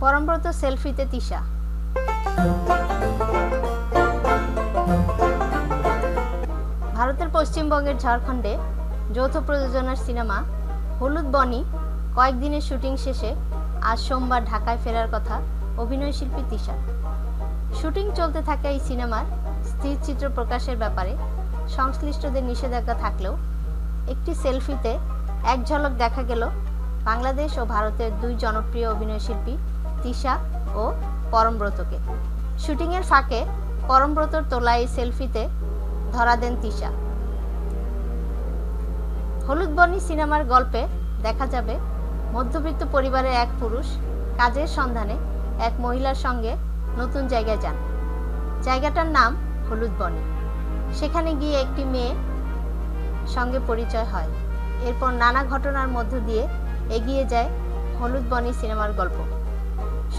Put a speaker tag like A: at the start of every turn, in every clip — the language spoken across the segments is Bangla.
A: পরমব্রত সেলফিতে তিশা। ভারতের পশ্চিমবঙ্গের ঝাড়খণ্ডে যৌথ প্রযোজনার সিনেমা হলুদ বনি কয়েকদিনের শুটিং শেষে আজ সোমবার ঢাকায় ফেরার কথা অভিনয়শিল্পী তিশা শুটিং চলতে থাকা এই সিনেমার স্থির চিত্র প্রকাশের ব্যাপারে সংশ্লিষ্টদের নিষেধাজ্ঞা থাকলেও একটি সেলফিতে এক ঝলক দেখা গেল বাংলাদেশ ও ভারতের দুই জনপ্রিয় অভিনয়শিল্পী তিশা ও পরমব্রতকে। শুটিংয়ের ফাঁকে পরমব্রতর তোলা এই সেলফিতে ধরা দেন তিশা হলুদ বনি সিনেমার গল্পে দেখা যাবে মধ্যবিত্ত পরিবারের এক পুরুষ কাজের সন্ধানে এক মহিলার সঙ্গে নতুন জায়গায় যান। জায়গাটার নাম হলুদ বনি সেখানে গিয়ে একটি মেয়ে সঙ্গে পরিচয় হয়। এরপর নানা ঘটনার মধ্য দিয়ে এগিয়ে যায় হলুদ বনি সিনেমার গল্প।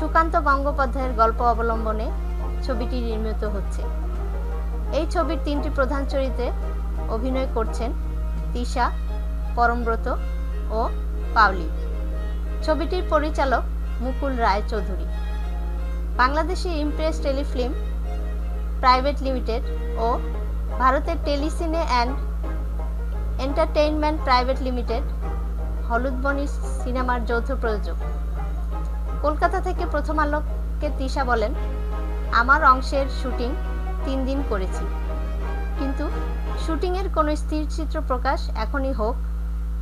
A: সুকান্ত গঙ্গোপাধ্যায়ের গল্প অবলম্বনে ছবিটি নির্মিত হচ্ছে। এই ছবির তিনটি প্রধান চরিত্রে অভিনয় করছেন তিশা, পরমব্রত ও পাওলি। ছবিটির পরিচালক Mukul Roy Chowdhury. Bangladeshi Impress Telefilm private limited ও ভারতের Telecine and entertainment private limited Holud Boni সিনেমার যৌথ প্রযোজক। কলকাতা থেকে প্রথম আলোকে তৃষা বলেন, আমার অংশের শুটিং তিন দিন করেছি। কিন্তু শুটিংয়ের কোনো স্থির চিত্র প্রকাশ এখনই হোক,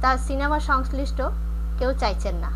A: তা সিনেমা সংশ্লিষ্ট কেউ চাইছেন না।